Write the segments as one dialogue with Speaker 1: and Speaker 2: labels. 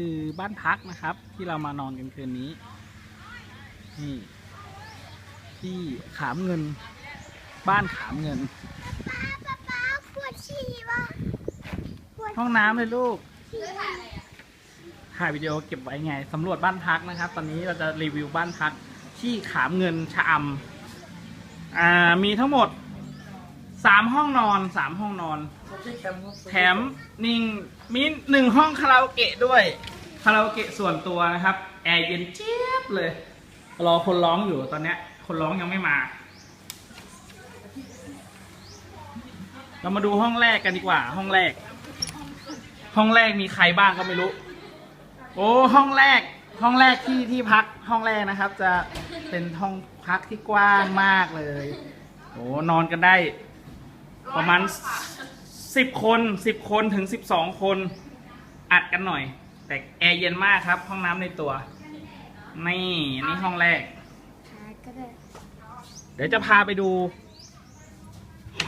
Speaker 1: คือบ้านพักนะครับ ที่เรามานอนกันคืนนี้นี่ที่ขามเงิน บ้านขามเงิน
Speaker 2: ป๊าป๊าปวดฉี่วะปวด
Speaker 1: ห้องน้ำเลยลูก
Speaker 2: ฉี่
Speaker 1: ถ่ายวิดีโอเก็บไว้ไงสำรวจบ้านพักนะครับ ตอนนี้เราจะรีวิวบ้านพักที่ขามเงินชะอำอ่ามีทั้งหมด สามห้องนอนสามห้องนอน แถมนิ่งมีหนึ่งห้องคาราโอเกะด้วยคาราโอเกะส่วนตัวนะครับแอร์เย็นเจี๊ยบเลย รอคนร้องอยู่ตอนเนี้ยคนร้องยังไม่มา เรามาดูห้องแรกกันดีกว่า ห้องแรก ห้องแรกมีใครบ้างก็ไม่รู้ โอ้ห้องแรก ห้องแรกที่ที่พักห้องแรกนะครับ จะเป็นห้องพักที่กว้างมากเลยโอ้นอนกันได้ ประมาณสิบคนสิบคนถึงสิบสองคนอัดกันหน่อย แต่แอร์เย็นมากครับ ห้องน้ำในตัว นี่นี่ห้องแรก
Speaker 2: ขาก็ได้
Speaker 1: เดี๋ยวจะพาไปดู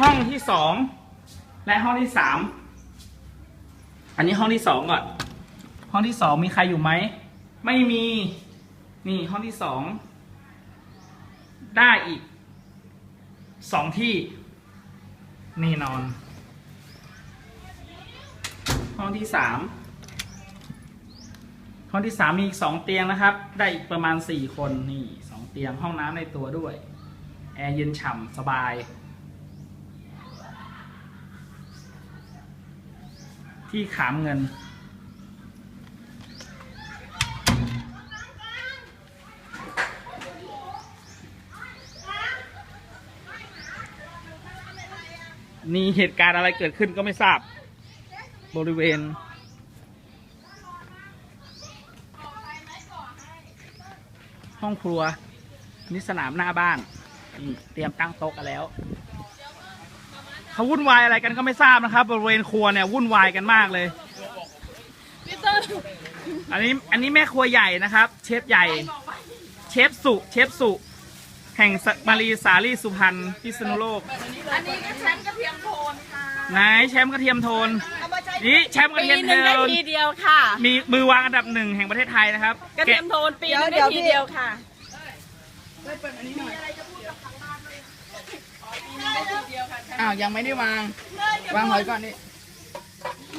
Speaker 1: ห้องที่สองและห้องที่สามอันนี้ห้องที่สองก่อน ห้องที่สองมีใครอยู่ไหม ไม่มี นี่ห้องที่สอง ได้อีกสองที่ นี่นอน ห้องที่สามห้องที่สามมีอีกสองเตียงนะครับ ได้อีกประมาณสี่คนนี่สองเตียงห้องน้ำในตัวด้วย แอร์เย็นฉ่ำสบาย ที่ขามเงิน มีเหตุการณ์อะไรเกิดขึ้นก็ไม่ทราบ บริเวณ ห้องครัวนี่สนามหน้าบ้าน เตรียมตั้งโต๊ะกันแล้วเขาวุ่นวายอะไรกันก็ไม่ทราบนะครับ บริเวณครัวเนี่ยวุ่นวายกันมากเลยอันนี้อันนี้แม่ครัวใหญ่นะครับ เชฟใหญ่ เชฟสุเชฟสุแห่งสมารีสาลีสุพรรณพิษณุโลก
Speaker 3: อันนี้ก็แชมป์กระเทียม
Speaker 1: ไหนแชมป์กระเทียมโทน
Speaker 3: เอามาใช้
Speaker 1: นี่แชมป์กระ
Speaker 3: ปี
Speaker 1: เทียม
Speaker 3: ห
Speaker 1: โท
Speaker 3: นึ่งได้
Speaker 1: น
Speaker 3: ทีเดียวค่ะ
Speaker 1: มีมือวางอันดับหนึ่งแห่งประเทศไทยนะครับ
Speaker 3: กระเทียมโทนปีหนึงได้ทีเดียวค่ะ
Speaker 4: อ้าวยังไม่ได้วาง วางหอยก่อนนี่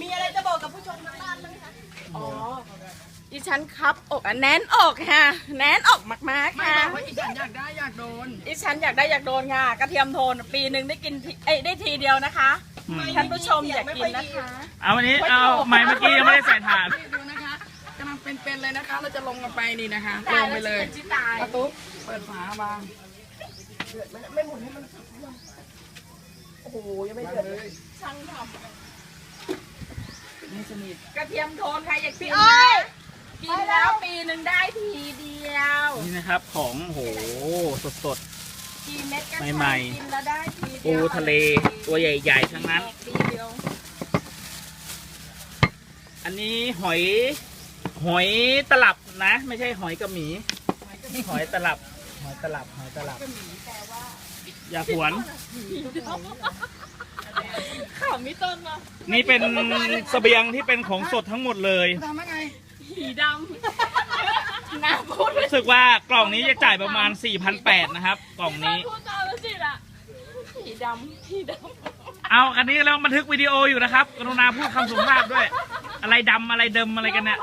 Speaker 3: มีอะไรจะบอกกับผู้ชมทางบ้านไหมคะอ๋อดิฉันครับอกอะแน่นอกค่ะ แน่นอกมาก
Speaker 4: ไม่
Speaker 3: ๆค่ะ
Speaker 4: บอกว่าอีฉันอยากได้อยากโดน
Speaker 3: ดิฉันอยากได้อยากโดนค่ะ กระเทียมโทนปีหนึ่งได้กินทีเอ้ยได้ทีเดียวนะคะ
Speaker 1: อืม
Speaker 3: ท่านผู้ชมอยากกินนะคะ
Speaker 1: เอาวันนี้เอาไม้เมื่อกี้ยังไม่ได้ใส่ถ่าน
Speaker 4: นี่ดูนะคะกำลังเป็นๆเลยนะคะ เราจะลงกันไปนี่นะคะล
Speaker 3: ตาย
Speaker 4: งไป
Speaker 3: แล้ว
Speaker 4: เลย
Speaker 3: ฉันจะตาย
Speaker 4: ประตูเปิดฝาวาง
Speaker 3: โอ้โหยังไม่เดือดเลยช่างท
Speaker 4: ไม่สนิทำ
Speaker 3: กระเทียมโทนใครอยากกิน
Speaker 2: โอ้ย
Speaker 3: กินแล้วปีหนึ่งได้ทีเดียว
Speaker 1: นี่นะครับของโอ้โหสด
Speaker 3: กินเม็ดก็
Speaker 1: ใหม่ๆ
Speaker 3: กินแล้วได้ที
Speaker 1: ๆ
Speaker 3: เดี
Speaker 1: ปู
Speaker 3: ยว
Speaker 1: ทะเลตัวใหญ่ ๆ ทั้งนั้น
Speaker 3: ทีเดียว
Speaker 1: อันนี้หอย หอยตลับนะ ไม่ใช่หอยกระหมี หอยตลับ หอยตลับ หอยตลับ อย่าหวน
Speaker 3: ข่าวมิต้นมา
Speaker 1: นี่เป็นเสบียงที่เป็นของสดทั้งหมดเลย
Speaker 4: ทำยังไง
Speaker 3: ผีดำ น้ำพูด
Speaker 1: รู้สึกว่ากล่องนี้จะจ่ายประมาณสี่พันแปดนะครับ กล่องนี้
Speaker 3: พูดตามแล้วสิล่ะผีดำผีดำ
Speaker 1: เอาอันนี้เราบันทึกวิดีโออยู่นะครับ กรุณาพูดคำสุภาพด้วย อะไรดำอะไรเดิมอะไรกันเนี่ย